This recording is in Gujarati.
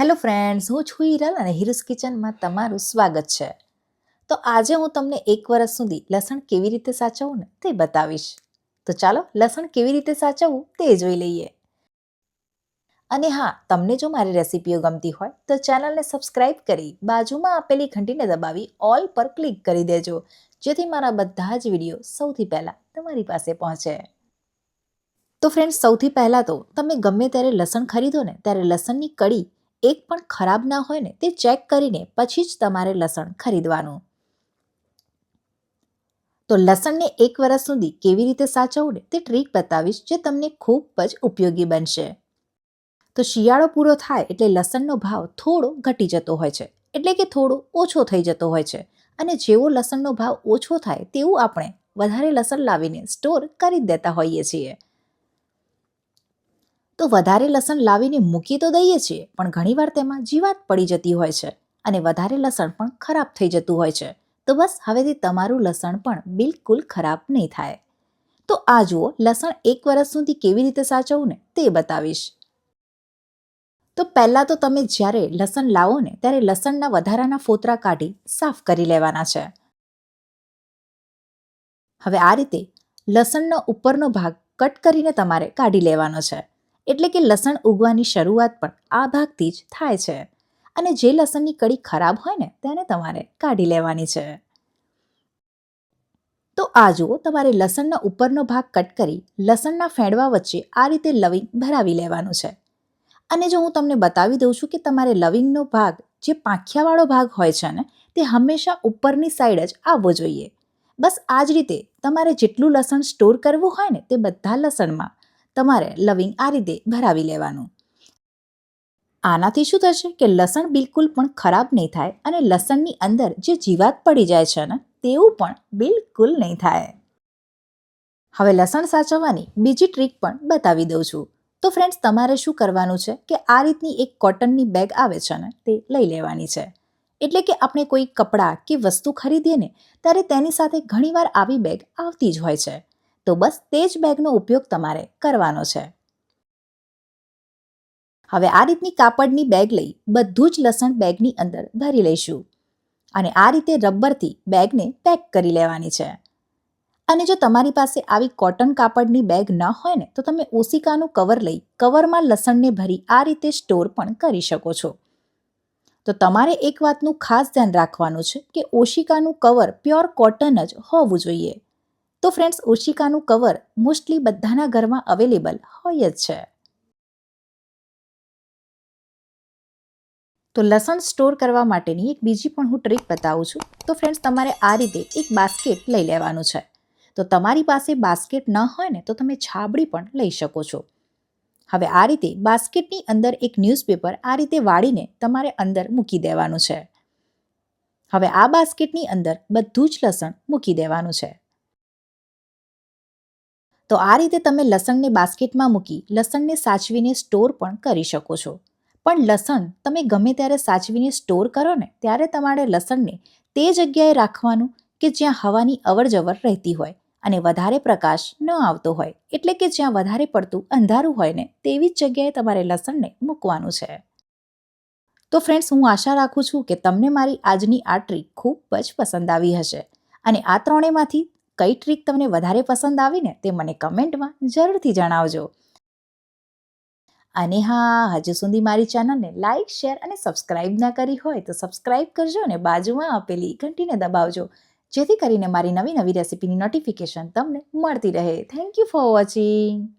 હેલો ફ્રેન્ડ્સ, હું છું હિરલ અને હિરસ કિચનમાં તમારું સ્વાગત છે. તો આજે હું તમને એક વર્ષ સુધી લસણ કેવી રીતે સાચવવું ને તે બતાવીશ. તો ચાલો લસણ કેવી રીતે સાચવવું તે જોઈ લઈએ. અને હા, તમને જો મારી રેસિપીઓ ગમતી હોય, તો ચેનલને સબસ્ક્રાઇબ કરી બાજુમાં આપેલી ઘંટીને દબાવી ઓલ પર ક્લિક કરી દેજો, જેથી મારા બધા જ વીડિયો સૌથી પહેલાં તમારી પાસે પહોંચે. તો ફ્રેન્ડ્સ, સૌથી પહેલાં તો તમે ગમે ત્યારે લસણ ખરીદો ને, ત્યારે લસણની કડી એક પણ ખરાબ ના હોય ને તે ચેક કરીને પછી જ તમારે લસણ ખરીદવાનું. તો લસણને એક વર્ષ સુધી કેવી રીતે સાચવવું તે ટ્રીક બતાવીશ જે તમને ખૂબ જ ઉપયોગી બનશે. તો શિયાળો પૂરો થાય એટલે લસણનો ભાવ થોડો ઘટી જતો હોય છે, એટલે કે થોડો ઓછો થઈ જતો હોય છે, અને જેવો લસણનો ભાવ ઓછો થાય તેવું આપણે વધારે લસણ લાવીને સ્ટોર કરી દેતા હોઈએ છીએ. તો વધારે લસણ લાવીને મૂકી તો દઈએ છીએ, પણ ઘણીવાર તેમાં જીવાત પડી જતી હોય છે અને વધારે લસણ પણ ખરાબ થઈ જતું હોય છે. તો બસ, હવેથી તમારું લસણ પણ બિલકુલ ખરાબ નહીં થાય. તો આ જુઓ, લસણ એક વર્ષ સુધી કેવી રીતે સાચવવું ને તે બતાવીશ. તો પહેલાં તો તમે જ્યારે લસણ લાવો ને, ત્યારે લસણના વધારાના ફોતરા કાઢી સાફ કરી લેવાના છે. હવે આ રીતે લસણનો ઉપરનો ભાગ કટ કરીને તમારે કાઢી લેવાનો છે. એટલે કે લસણ ઉગવાની શરૂઆત પણ આ ભાગથી જ થાય છે. અને જે લસણની કડી ખરાબ હોય ને, તેને તમારે કાઢી લેવાની છે. તો આ જુઓ, તમારે લસણના ઉપરનો ભાગ કટ કરી લસણના ફેંડવા વચ્ચે આ રીતે લવિંગ ભરાવી લેવાનું છે. અને જો હું તમને બતાવી દઉં છું કે તમારે લવિંગનો ભાગ, જે પાંખિયાવાળો ભાગ હોય છે ને, તે હંમેશા ઉપરની સાઈડ જ આવવો જોઈએ. બસ આ જ રીતે તમારે જેટલું લસણ સ્ટોર કરવું હોય ને, તે બધા લસણમાં તમારે લવિંગ આ રીતે ભરાવી લેવાનું. આનાથી શું થશે કે લસણ બિલકુલ પણ ખરાબ નહીં થાય અને લસણની અંદર જે જીવાત પડી જાય છે ને, તેવું પણ બિલકુલ નહીં થાય. હવે લસણ સાચવવાની બીજી ટ્રીક પણ બતાવી દઉં છું. તો ફ્રેન્ડ્સ તમારે શું કરવાનું છે કે આ રીતની એક કોટનની બેગ આવે છે ને, તે લઈ લેવાની છે. એટલે કે આપણે કોઈ કપડાં કે વસ્તુ ખરીદીએ ને, ત્યારે તેની સાથે ઘણીવાર આવી બેગ આવતી જ હોય છે. તો બસ તે જ બેગનો ઉપયોગ તમારે કરવાનો છે. હવે આ રીતની કાપડની બેગ લઈ બધું જ લસણ બેગની અંદર ભરી લઈશું. અને આ રીતે રબરથી બેગને પેક કરી લેવાની છે. અને જો તમારી પાસે આવી કોટન કાપડની બેગ ન હોય ને, તો તમે ઓસિકાનું કવર લઈ કવરમાં લસણને ભરી આ રીતે સ્ટોર પણ કરી શકો છો. તો તમારે એક વાતનું ખાસ ધ્યાન રાખવાનું છે કે ઓશિકાનું કવર પ્યોર કોટન જ હોવું જોઈએ. તો ફ્રેન્ડ્સ ઓશિકાનું કવર મોસ્ટલી બધાના ઘરમાં અવેલેબલ હોય જ છે. તો લસણ સ્ટોર કરવા માટેની એક બીજી પણ હું ટ્રીક બતાવું છું. તો ફ્રેન્ડ્સ તમારે આ રીતે એક બાસ્કેટ લઈ લેવાનું છે. તો તમારી પાસે બાસ્કેટ ન હોય ને, તો તમે છાબડી પણ લઈ શકો છો. હવે આ રીતે બાસ્કેટની અંદર એક ન્યૂઝપેપર આ રીતે વાળીને તમારે અંદર મૂકી દેવાનું છે. હવે આ બાસ્કેટની અંદર બધું જ લસણ મૂકી દેવાનું છે. તો આ રીતે તમે લસણને બાસ્કેટમાં મૂકી લસણને સાચવીને સ્ટોર પણ કરી શકો છો. પણ લસણ તમે ગમે ત્યારે સાચવીને સ્ટોર કરો ને, ત્યારે તમારે લસણને તે જગ્યાએ રાખવાનું કે જ્યાં હવાની અવરજવર રહેતી હોય અને વધારે પ્રકાશ ન આવતો હોય. એટલે કે જ્યાં વધારે પડતું અંધારું હોય ને, તેવી જ જગ્યાએ તમારે લસણને મૂકવાનું છે. તો ફ્રેન્ડ્સ હું આશા રાખું છું કે તમને મારી આજની આ ટ્રીક ખૂબ જ પસંદ આવી હશે. અને આ ત્રણેયમાંથી કઈ ટ્રીક તમને વધારે પસંદ આવીને તે મને કમેન્ટમાં જરૂરથી જણાવજો. અને હા, હજુ સુધી મારી ચેનલને લાઇક શેર અને સબસ્ક્રાઇબ ના કરી હોય તો સબસ્ક્રાઇબ કરજો અને બાજુમાં આપેલી ઘંટીને દબાવજો. જેથી કરીને મારી નવી નવી રેસિપીની નોટિફિકેશન તમને મળતી રહે. Thank you for watching.